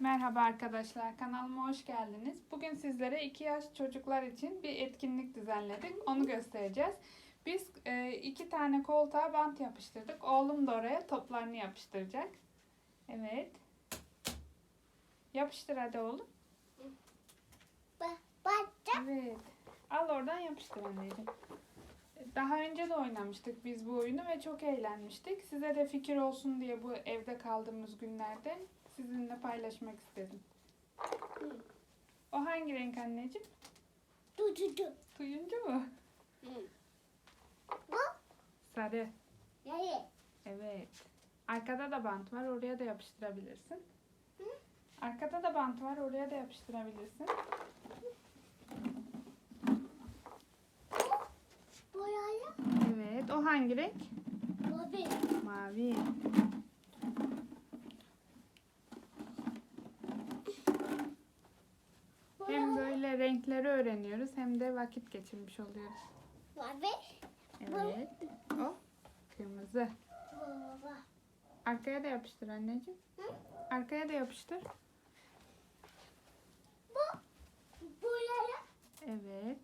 Merhaba arkadaşlar, kanalıma hoş geldiniz. Bugün sizlere 2 yaş çocuklar için bir etkinlik düzenledik. Onu göstereceğiz. Biz e, iki tane koltuğa bant yapıştırdık. Oğlum da oraya toplarını yapıştıracak. Evet. Yapıştır hadi oğlum. Evet. Al oradan yapıştır anneciğim. Daha önce de oynamıştık biz bu oyunu ve çok eğlenmiştik. Size de fikir olsun diye bu evde kaldığımız günlerde sizinle paylaşmak istedim. O hangi renk anneciğim? Du. Tuyuncu mu? Bu Sarı. nereye? Evet. Arkada da bant var. Oraya da yapıştırabilirsin. Hı? Arkada da bant var. Oraya da yapıştırabilirsin. Buraya. Evet. O hangi renk? Mavi. Mavi. Hem Buraya. böyle renkleri öğreniyoruz hem de vakit geçirmiş oluyoruz. Mavi. Evet. O kırmızı. Baba. Arkaya da yapıştır anneciğim. Hı? Arkaya da yapıştır. Bu. Buraya. Evet.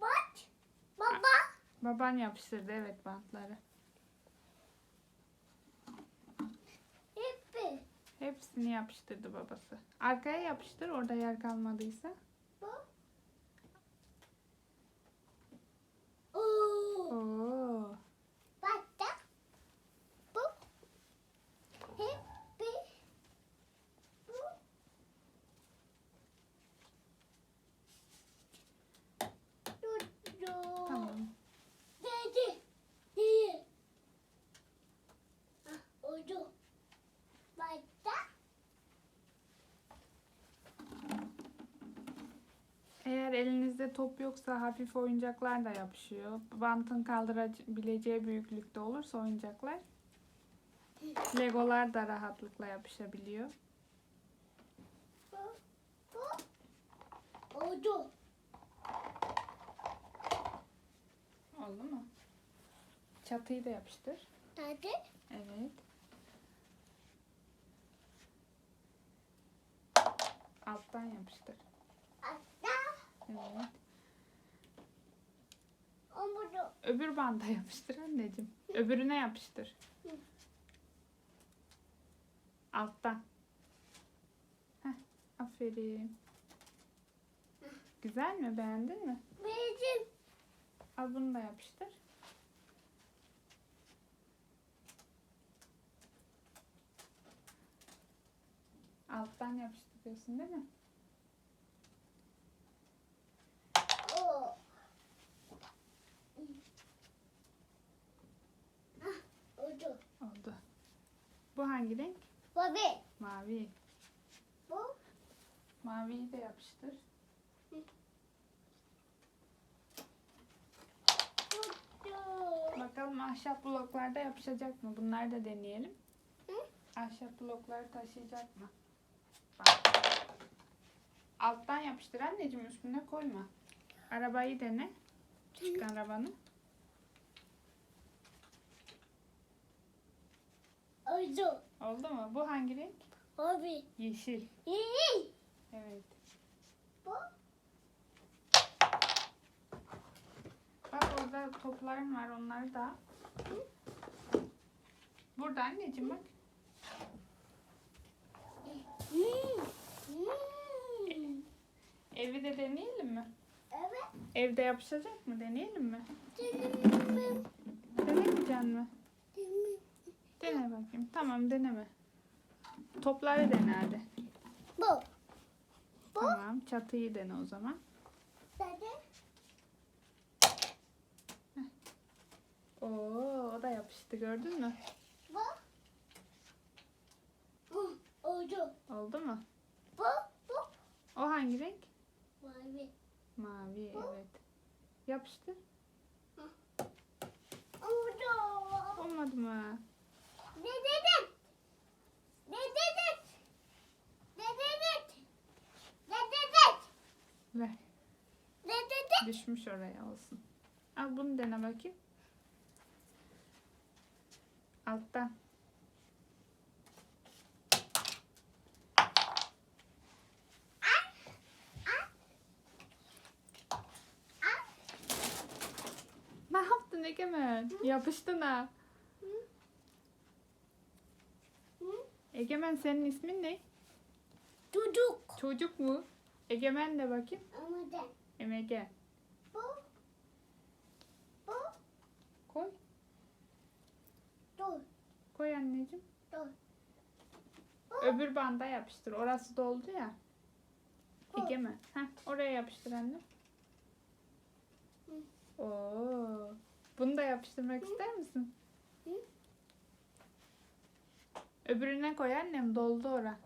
Bak. Baba. Baban yapıştırdı evet bantları. Hepsi. Hepsini yapıştırdı babası. Arkaya yapıştır orada yer kalmadıysa. Bu. Oo. Oo. Bacak. Bu. Hepsi. Bu. Du du. Tamam. Dedi. Değil. Ah, oldu. Bacak. Eğer elinizde top yoksa hafif oyuncaklar da yapışıyor. Bantın kaldırabileceği büyüklükte olursa oyuncaklar. Legolar da rahatlıkla yapışabiliyor. Oldu. Oldu mu? Çatıyı da yapıştır. Dedi. Evet. Alttan yapıştır. Hatta. Evet. Öbür banda yapıştır anneciğim. Öbürüne yapıştır. Alttan. Heh, aferin. Güzel mi? Beğendin mi? Bizim. Al bunu da yapıştır. Alttan yapıştırıyorsun değil mi? O. Ah, oldu. Oldu. Bu hangi renk? Babi. Mavi. Bu. Maviyi de yapıştır. Bakalım ahşap bloklarda yapışacak mı? Bunları da deneyelim. Hı? Ahşap blokları taşıyacak mı? Bak. Alttan yapıştır anneciğim üstüne koyma. Arabayı dene. Küçük arabanı. Oldu. Oldu mu? Bu hangi renk? Babi. Yeşil. İyi. Evet. Bu. Bak orada toplarım var onları da. Burada anneciğim bak. Hmm. Hmm. Evi de deneyelim mi? Evet. Evde yapışacak mı? Deneyelim mi? Canım. Denemeyecek mi? Dene bakayım. Tamam deneme. Topları dene hadi. Bu. Bu. Tamam çatıyı dene o zaman. Dedi. Oo o da yapıştı gördün mü? Bu. Hı, Oldu. Oldu mu? Bu. Bu. O hangi renk? Mavi. Mavi Bu. evet. Yapıştır. Oldu. Olmadı mı? Ver. Düşmüş oraya olsun. Al bunu dene bakayım. Alttan. Ne yaptın Egemen? Yapıştın ha. Egemen senin ismin ne? Çocuk. Çocuk mu? Egemen de bakayım. Da Emege. bu. Bu. Koy. Dur. Koy anneciğim. Dur. Öbür banda yapıştır. Orası doldu ya. Koy. Egemen. Heh, oraya yapıştır anne. Hı. Oo. Bunu da yapıştırmak ister misin? Hı. Öbürüne koy annem. Doldu ora.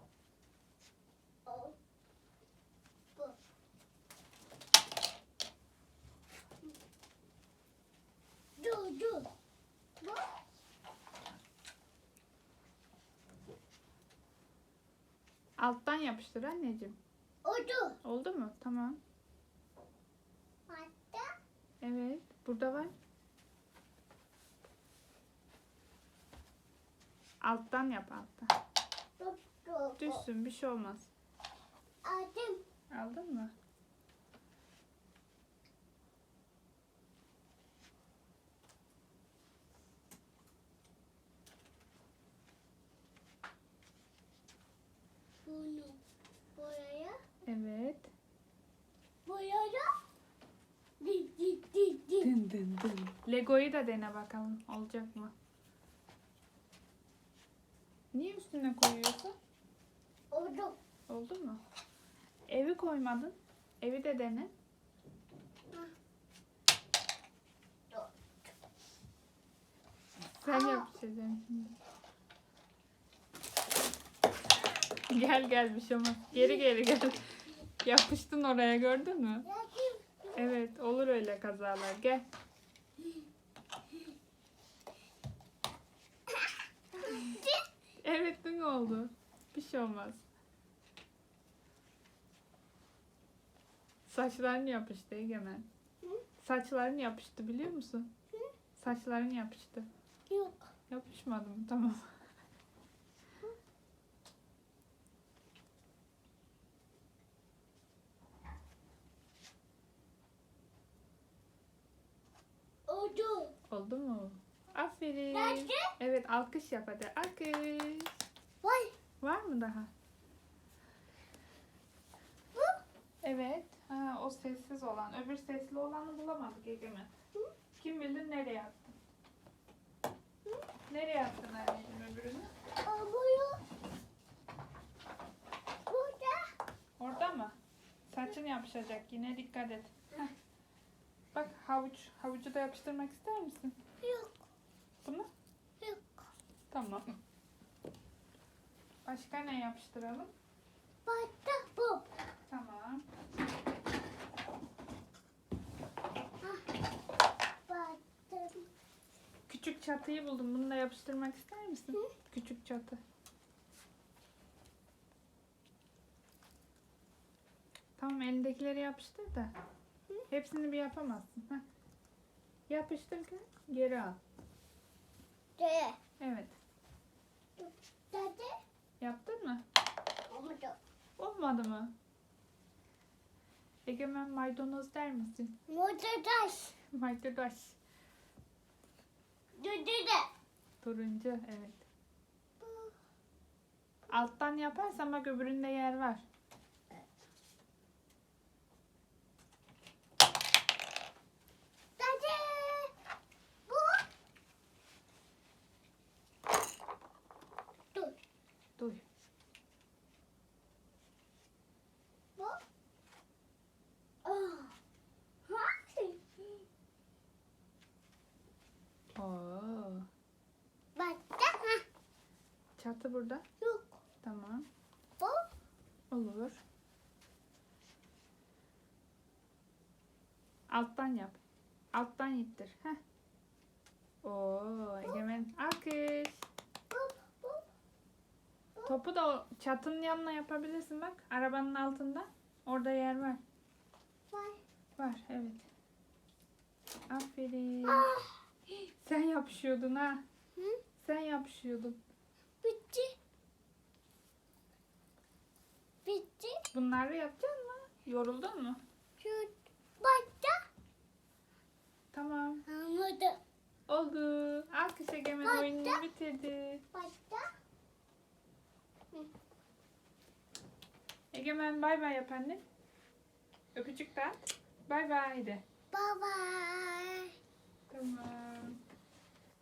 Alttan yapıştır anneciğim. O dur. Oldu mu? Tamam. Hatta Evet. Burada var. Alttan yap alttan. Düşsün bir şey olmaz. Aldım. Aldın mı? Bunu buraya. Evet. Buraya. Di di di di. Dın dın dın. Lego'yu da dene bakalım. Olacak mı? Niye üstüne koyuyorsun? Oldu. Oldu mu? Evi koymadın. Evi de dene. Sen Aa. yapacaksın şimdi. Gel gel bir şey olmaz. Geri geri gel. Yapıştın oraya gördün mü? Evet olur öyle kazalar. Gel. Evet ne oldu? Bir şey olmaz. Saçların yapıştı Egemen. Hı? Saçların yapıştı biliyor musun? Hı? Saçların yapıştı. yok. Yapışmadı mı? Tamam. Oldu. Oldu mu? Aferin. Evet alkış yap hadi. Alkış. Vay. Var mı daha? Bu. Evet. Ha, o sessiz olan. Öbür sesli olanı bulamadık Egemen. Hı? Kim bilir nereye attın? Nereye attın anneciğim öbürünü? Amuyor. Burada. Orada mı? Saçın yapışacak yine dikkat et. Heh. Bak havuç. Havucu da yapıştırmak ister misin? Yok. Bunu? Yok. Tamam. Başka ne yapıştıralım? Başta bu. Tamam. Baktım. Küçük çatıyı buldum. Bunu da yapıştırmak ister misin? Hı? Küçük çatı. Tamam elindekileri yapıştır da. Hepsini bir yapamazsın. Heh. Yapıştır ki geri al. De. Evet. Yaptın mı? Oldu. Olmadı mı? Egemen maydanoz der misin? Maydanoz. Dede de. Turuncu evet. Alttan yaparsan bak öbüründe yer var. Dede. Bu. Dur. Duy. Bu. Oh. Hay. Oo. Başta. Ha. Çatı burada. Yok. Tamam. Bu. Olur. Alttan yap. Alttan ittir. Heh. Oo, Egemen alkış. Topu da o çatının yanına yapabilirsin bak. Arabanın altında. Orada yer var. Var. Var evet. Aferin. Ah. Sen yapışıyordun ha. Hı? Sen yapışıyordun. Bitti. Bitti. Bunları yapacak mı? Yoruldun mu? Şu başta. Tamam. Anladım. Oldu. Alkış Egemen Hatta- oyununu bitirdi. Başta. Egemen bay bay yap anne. Öpücük de at. Bay bay de. Bye bye. Tamam.